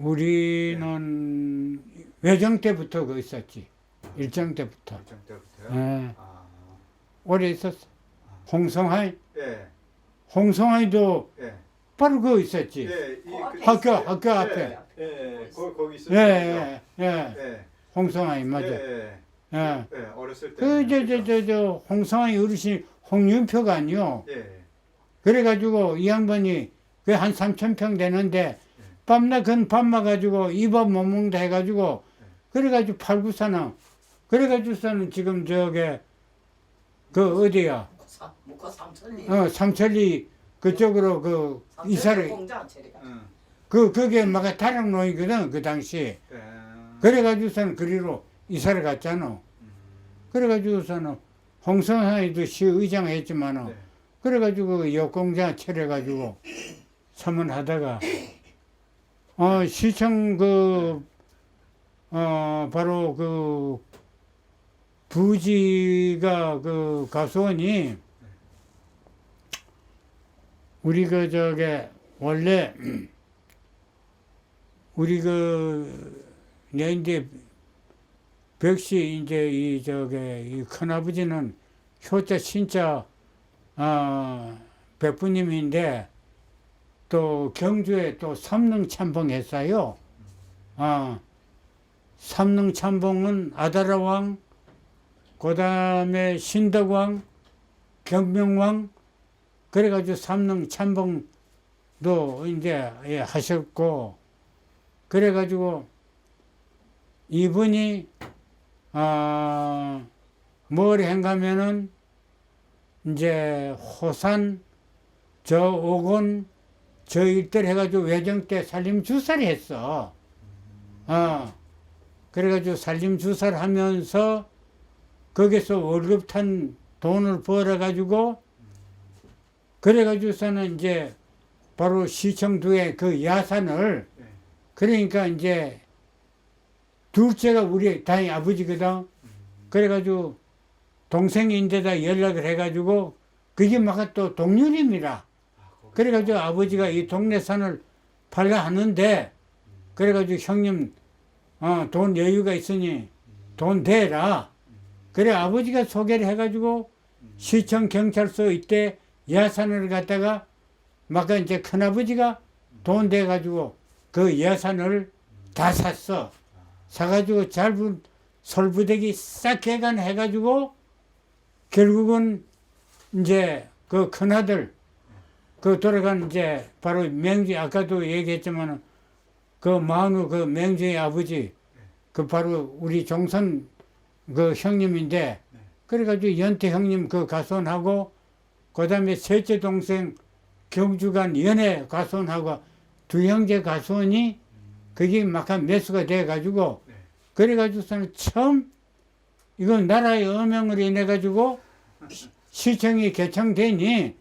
우리는 외정 때부터 그 있었지. 일정 때부터. 일정 때부터요? 예. 아, 오래 있었어. 홍성하이. 예, 홍성하이도 예. 바로 그거 있었지. 예, 이, 어, 그, 학교. 학교 앞에. 예, 예, 거기, 거기 예, 있었죠. 예, 예. 예, 홍성하이, 맞아. 예, 예. 예. 예, 어렸을 때. 그, 저, 저, 저, 저, 홍성하이 어르신 홍윤표가 아니요. 예, 그래가지고 이 양반이 그 한 3천 평 되는데 밤낮 근 밤마 가지고 이밥 못 먹는다 해가지고 그래가지고 팔구사는 그래가지고서는 지금 저게 그 어디야 사- 묵고 삼천리. 어 삼천리 그쪽으로 그 이사를 공장 처리가. 응, 그 그게 막 다른 노이거든 그 당시 예. 그래가지고서는 그리로 이사를 갔잖아 음, 그래가지고서는 홍성하이도 시의장 했지만은 네. 그래가지고 역공장 차려가지고 서문하다가 어 시청 그 어 바로 그 부지가 그 가수원이 우리 그 저게 원래 우리 그 내인데 벽시 이제 이 저게 이 큰아버지는 효자 신자 아 백부님인데 또 경주에 또 삼릉 참봉 했어요. 아 삼릉 참봉은 아다라왕, 그 다음에 신덕왕, 경명왕, 그래가지고 삼릉 참봉도 이제 예, 하셨고, 그래가지고 이분이 아, 뭘 행가면은 이제 호산, 저 오곤, 저 일대를 해가지고 외정 때 살림 주사를 했어. 어. 그래가지고 살림 주사를 하면서 거기서 월급 탄 돈을 벌어가지고 그래가지고서는 이제 바로 시청두의 그 야산을 네. 그러니까 이제 둘째가 우리 다행히 아버지거든. 그래가지고 동생인데다 연락을 해가지고 그게 막 또 동률입니다. 그래가지고 아버지가 이 동네 산을 팔라 하는데 그래가지고 형님 어, 돈 여유가 있으니 돈 대라. 그래 아버지가 소개를 해가지고 시청 경찰서 이때 예산을 갖다가 막 이제 큰아버지가 돈 대가지고 그 예산을 다 샀어. 사가지고 잘분 설부대기 싹 개간 해가지고 결국은 이제 그 큰아들 그 돌아간 이제 바로 맹주 아까도 얘기했지만은 그 마누 그 맹주의 아버지 그 바로 우리 종선 그 형님인데 그래가지고 연태 형님 그 가손하고 그 다음에 셋째 동생 경주간 연애 가손하고 두 형제 가손이 그게 막한 매수가 돼가지고 네. 그래가지고서는 처음 이건 나라의 어명으로 인해 가지고 시청이 개청되니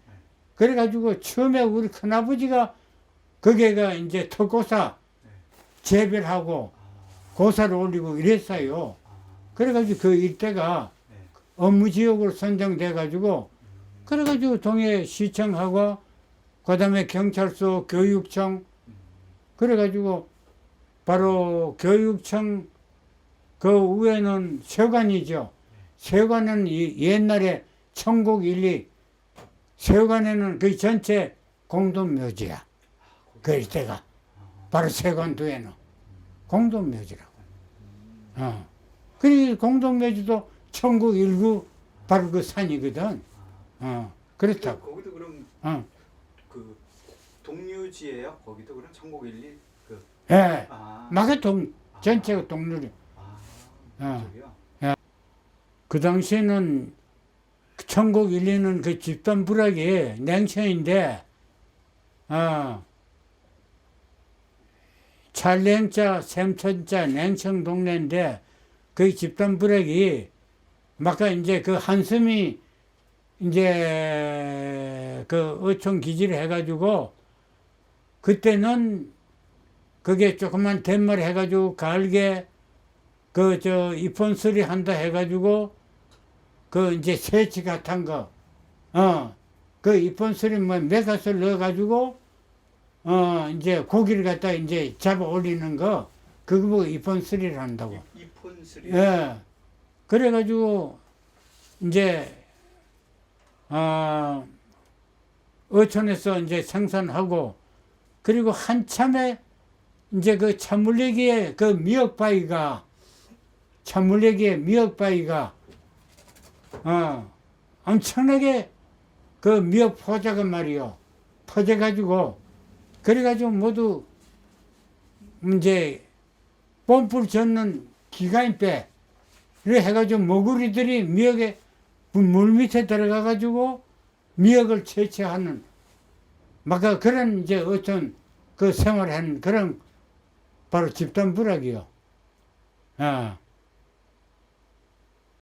그래가지고 처음에 우리 큰아버지가 거기가 이제 특고사 재별하고 고사를 올리고 이랬어요. 그래가지고 그 일대가 네. 업무 지역으로 선정돼가지고 그래가지고 동해 시청하고 그 다음에 경찰서 교육청 그래가지고 바로 교육청 그 위에는 세관이죠. 세관은 이 옛날에 천국 일리 세관에는 그 전체 공동묘지야. 그 일대가 바로 세관도에는 공동묘지라고. 어. 그리고 공동묘지도 천국 일구 바로 그 산이거든. 어. 그렇다고. 그, 거기도 그럼 어. 그 동류지예요? 거기도 그럼 천국 일리 그 예. 아, 마가동 전체가 동률이. 아, 어. 저기요. 그 당시에는 천국 일리는 그 집단 부락이 냉천인데, 어, 찰냉자, 샘천자, 냉청 동네인데, 그 집단 부락이, 막 이제 그 한숨이 이제 그 어촌 기지를 해가지고, 그때는 그게 조그만 덴말 해가지고 갈게 그 저 입원 수리 한다 해가지고 그 이제 새치 같은 거, 어, 그 입원 수리 뭐 메가스를 넣어가지고 어 이제 고기를 갖다 이제 잡아 올리는 거 그거 보고 이쁜 쓰리를 한다고. 이폰스리. 예. 그래가지고 이제 어 어촌에서 이제 생산하고 그리고 한참에 이제 그 차물레기에 그 미역바위가 차물레기에 미역바위가 어 엄청나게 그 미역 포자가 말이요 퍼져가지고 그래가지고 모두 이제 뽐불 젓는 기간빼 이래 해가지고 먹구리들이 미역에 물 밑에 들어가가지고 미역을 채취하는 막 그런 이제 어떤 그 생활하는 그런 바로 집단 부락이요. 아.